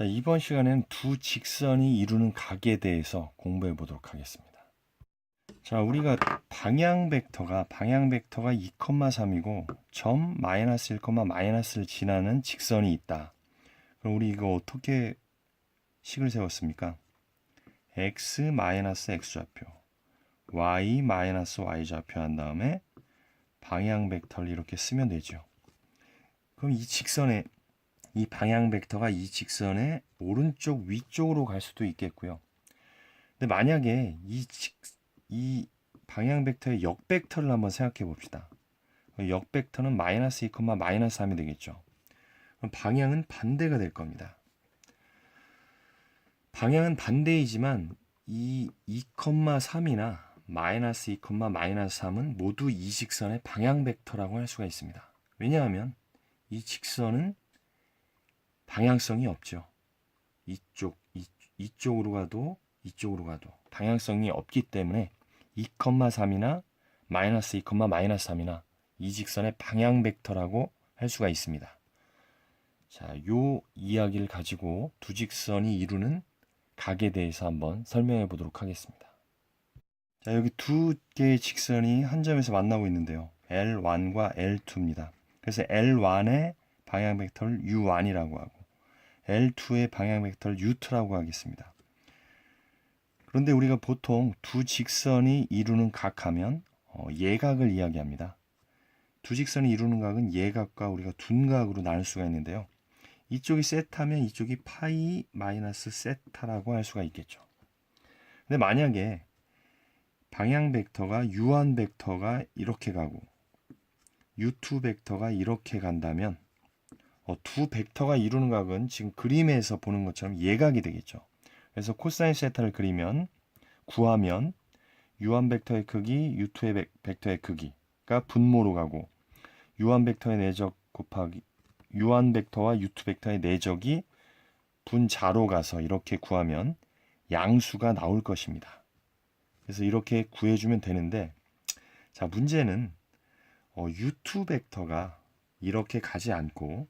자, 이번 시간에는 두 직선이 이루는 각에 대해서 공부해 보도록 하겠습니다. 자, 우리가 방향 벡터가 방향 벡터가 2,3이고 점 마이너스 1, 마이너스를 지나는 직선이 있다. 그럼 우리 이거 어떻게 식을 세웠습니까? x 마이너스 x 좌표, y 마이너스 y 좌표 한 다음에 방향 벡터를 이렇게 쓰면 되죠. 그럼 이 직선의 이 방향 벡터가 이 직선의 오른쪽 위쪽으로 갈 수도 있겠고요. 근데 만약에 이, 직, 이 방향 벡터의 역 벡터를 한번 생각해 봅시다. 역 벡터는 마이너스 2, 마이너스 3이 되겠죠. 그럼 방향은 반대가 될 겁니다. 방향은 반대이지만 이 2,3이나 마이너스 2, 마이너스 3은 모두 이 직선의 방향 벡터라고 할 수가 있습니다. 왜냐하면 이 직선은 방향성이 없죠. 이쪽, 이, 이쪽으로 가도 이쪽으로 가도 방향성이 없기 때문에 2,3이나 마이너스 2, 마이너스 3이나 이 직선의 방향 벡터라고 할 수가 있습니다. 자, 요 이야기를 가지고 두 직선이 이루는 각에 대해서 한번 설명해 보도록 하겠습니다. 자, 여기 두 개의 직선이 한 점에서 만나고 있는데요. L1과 L2입니다. 그래서 L1의 방향 벡터를 U1이라고 하고 L2의 방향 벡터를 U2라고 하겠습니다. 그런데 우리가 보통 두 직선이 이루는 각하면 어, 예각을 이야기합니다. 두 직선이 이루는 각은 예각과 우리가 둔각으로 나눌 수가 있는데요. 이쪽이 세타면 이쪽이 파이 마이너스 세타라고 할 수가 있겠죠. 근데 만약에 방향 벡터가 U1 벡터가 이렇게 가고 U2 벡터가 이렇게 간다면 어, 두 벡터가 이루는 각은 지금 그림에서 보는 것처럼 예각이 되겠죠. 그래서 코사인 세타를 그리면 구하면 U1 벡터의 크기, U2의 벡터의 크기가 분모로 가고 U1 벡터의 내적 곱하기 U1 벡터와 U2 벡터의 내적이 분자로 가서 이렇게 구하면 양수가 나올 것입니다. 그래서 이렇게 구해주면 되는데 자 문제는 어, U2 벡터가 이렇게 가지 않고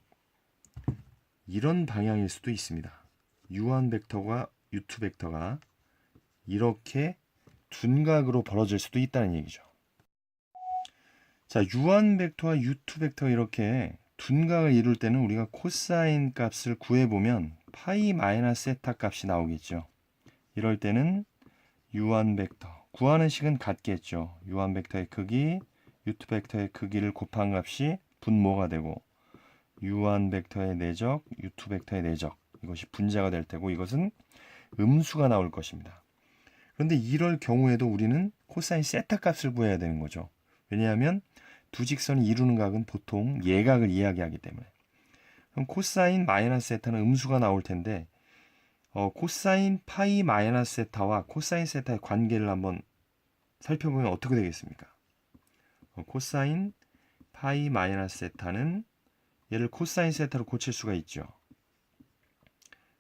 이런 방향일 수도 있습니다. U1 벡터와 U2 벡터가 이렇게 둔각으로 벌어질 수도 있다는 얘기죠. 자, U1 벡터와 U2 벡터 이렇게 둔각을 이룰 때는 우리가 코사인 값을 구해보면 파이 마이너스 세타 값이 나오겠죠. 이럴 때는 U1 벡터 구하는 식은 같겠죠. U1 벡터의 크기, U2 벡터의 크기를 곱한 값이 분모가 되고 U1 벡터의 내적, U2 벡터의 내적 이것이 분자가 될 테고 이것은 음수가 나올 것입니다. 그런데 이럴 경우에도 우리는 코사인 세타 값을 구해야 되는 거죠. 왜냐하면 두 직선이 이루는 각은 보통 예각을 이야기하기 때문에 그럼 코사인 마이너스 세타는 음수가 나올 텐데 어, 코사인 파이 마이너스 세타와 코사인 세타의 관계를 한번 살펴보면 어떻게 되겠습니까? 어, 코사인 파이 마이너스 세타는 얘를 코사인 세타로 고칠 수가 있죠.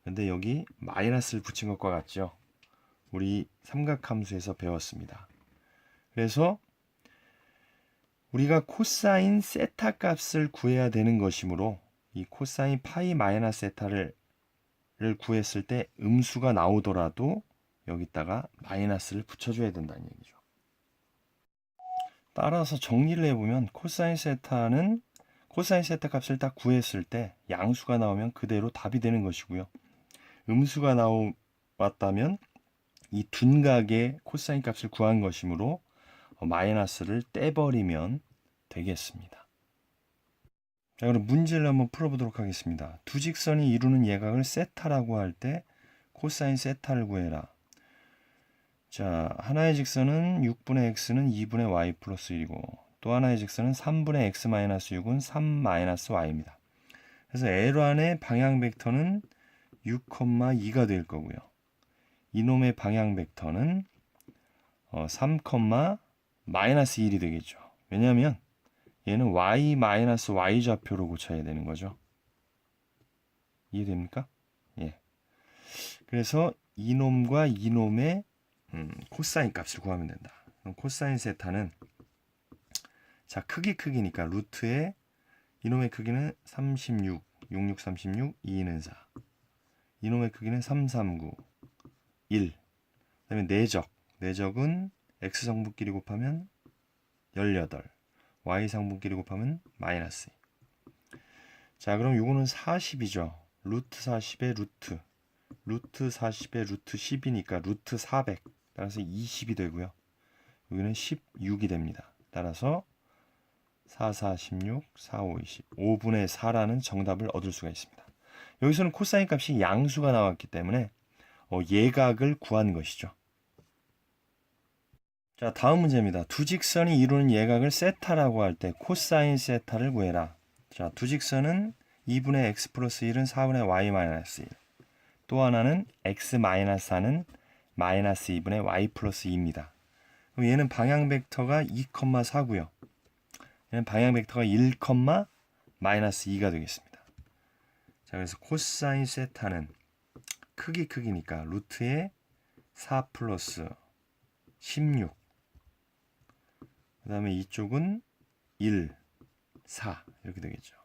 근데 여기 마이너스를 붙인 것과 같죠. 우리 삼각함수에서 배웠습니다. 그래서 우리가 코사인 세타 값을 구해야 되는 것이므로 이 코사인 파이 마이너스 세타를 구했을 때 음수가 나오더라도 여기다가 마이너스를 붙여줘야 된다는 얘기죠. 따라서 정리를 해보면 코사인 세타는 코사인 세타 값을 딱 구했을 때 양수가 나오면 그대로 답이 되는 것이고요. 음수가 나왔다면 이 둔각의 코사인 값을 구한 것이므로 마이너스를 떼버리면 되겠습니다. 자, 그럼 문제를 한번 풀어보도록 하겠습니다. 두 직선이 이루는 예각을 세타라고 할 때 코사인 세타를 구해라. 자, 하나의 직선은 6분의 x는 2분의 y 플러스 1이고 또 하나의 직선은 3분의 x 마이너스 6은 3 마이너스 y입니다. 그래서 L1의 방향 벡터는 6,2가 될 거고요. 이놈의 방향 벡터는 3, 어, 마이너스 1이 되겠죠. 왜냐하면 얘는 y 마이너스 y 좌표로 고쳐야 되는 거죠. 이해됩니까? 예. 그래서 이놈과 이놈의 음, 코사인 값을 구하면 된다. 코사인 세타는 자 크기 크기니까 루트의 이놈의 크기는 36, 66, 36, 2는 4. 이놈의 크기는 3, 3, 9, 1. 그다음에 내적. 내적은 x 성분끼리 곱하면 18. y 성분끼리 곱하면 마이너스. 자, 그럼 요거는 40이죠. 루트 40의 루트. 루트 40의 루트 10이니까 루트 400. 따라서 20이 되고요. 여기는 16이 됩니다. 따라서 4, 4, 16, 4, 5, 20. 5분의 4라는 정답을 얻을 수가 있습니다. 여기서는 코사인 값이 양수가 나왔기 때문에 어, 예각을 구한 것이죠. 자, 다음 문제입니다. 두 직선이 이루는 예각을 세타라고 할 때 코사인 세타를 구해라. 자, 두 직선은 2분의 x 플러스 1은 4분의 y 마이너스 1. 또 하나는 x 마이너스 4는 마이너스 2분의 y 플러스 2입니다. 그럼 얘는 방향 벡터가 2,4고요. 방향 벡터가 1, 마이너스 2가 되겠습니다. 자, 그래서 코사인 세타는 크기 크기니까 루트에 4 플러스 16. 그 다음에 이쪽은 1, 4 이렇게 되겠죠.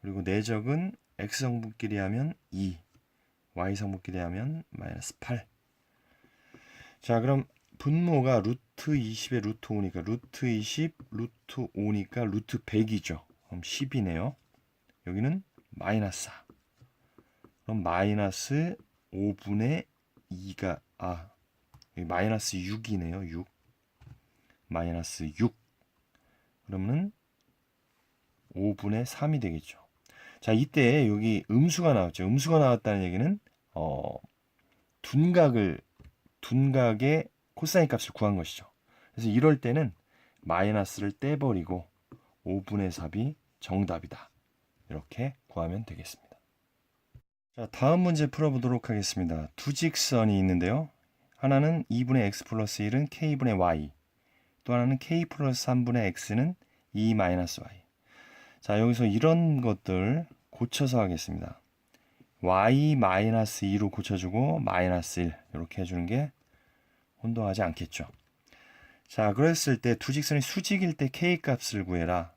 그리고 내적은 x 성분끼리 하면 2, y 성분끼리 하면 마이너스 8. 자, 그럼 분모가 루트 20에 루트 5니까 루트 20, 루트 5니까 루트 100이죠. 그럼 10이네요. 여기는 마이너스 4. 그럼 마이너스 5분의 2가 아 마이너스 6이네요. 6. 마이너스 6. 그러면은 5분의 3이 되겠죠. 자, 이때 여기 음수가 나왔죠. 음수가 나왔다는 얘기는 어 둔각을 둔각의 코사인 값을 구한 것이죠. 그래서 이럴 때는 마이너스를 떼버리고 5분의 4이 정답이다. 이렇게 구하면 되겠습니다. 자, 다음 문제 풀어보도록 하겠습니다. 두 직선이 있는데요. 하나는 2분의 x 플러스 1은 k분의 y. 또 하나는 k 플러스 3분의 x는 2 마이너스 y. 자, 여기서 이런 것들 고쳐서 하겠습니다. y 마이너스 2로 고쳐주고 마이너스 1 이렇게 해주는 게 혼동하지 않겠죠. 자, 그랬을 때 두 직선이 수직일 때 k 값을 구해라.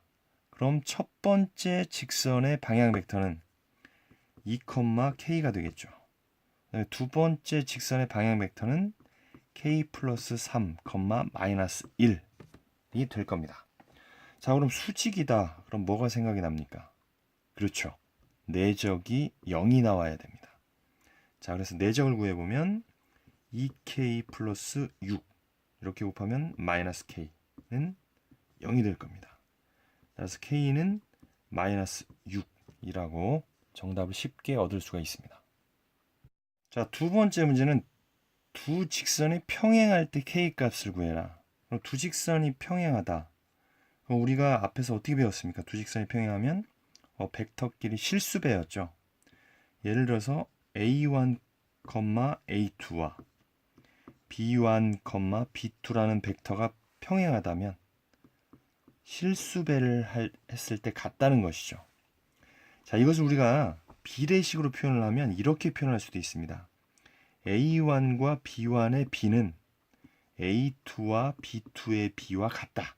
그럼 첫 번째 직선의 방향 벡터는 2,k가 되겠죠. 두 번째 직선의 방향 벡터는 k 플러스 3, 마이너스 1이 될 겁니다. 자, 그럼 수직이다. 그럼 뭐가 생각이 납니까? 그렇죠. 내적이 0이 나와야 됩니다. 자, 그래서 내적을 구해보면 2k 플러스 6 이렇게 곱하면 마이너스 k는 0이 될 겁니다. 그래서 k는 마이너스 6이라고 정답을 쉽게 얻을 수가 있습니다. 자, 두 번째 문제는 두 직선이 평행할 때 k 값을 구해라. 그럼 두 직선이 평행하다. 그럼 우리가 앞에서 어떻게 배웠습니까? 두 직선이 평행하면 어, 벡터끼리 실수배였죠. 예를 들어서 a1, a2와 b1, b2라는 벡터가 평행하다면 실수배를 할, 했을 때 같다는 것이죠. 자, 이것을 우리가 비례식으로 표현을 하면 이렇게 표현할 수도 있습니다. A1과 B1의 B는 A2와 B2의 B와 같다.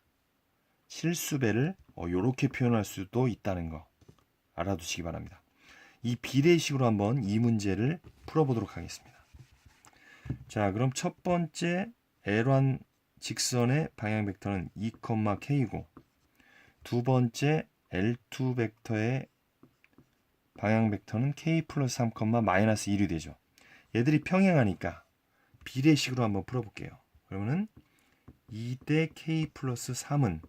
실수배를 어, 이렇게 표현할 수도 있다는 거 알아두시기 바랍니다. 이 비례식으로 한번 이 문제를 풀어보도록 하겠습니다. 자, 그럼 첫 번째 L1 직선의 방향 벡터는 2,k이고 두 번째 L2 벡터의 방향 벡터는 k 플러스 3, 마이너스 1이 되죠. 얘들이 평행하니까 비례식으로 한번 풀어볼게요. 그러면은 2 대 k 플러스 3은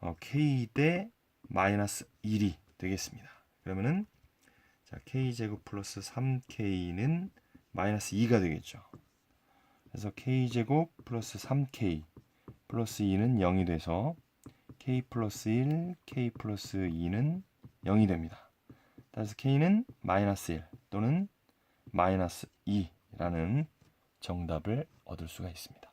어, k 대 마이너스 1이 되겠습니다. 그러면은 자, k제곱 플러스 3k는 마이너스 2가 되겠죠. 그래서 k제곱 플러스 3k 플러스 2는 0이 돼서 k 플러스 1, k 플러스 2는 0이 됩니다. 따라서 k는 마이너스 1 또는 마이너스 2라는 정답을 얻을 수가 있습니다.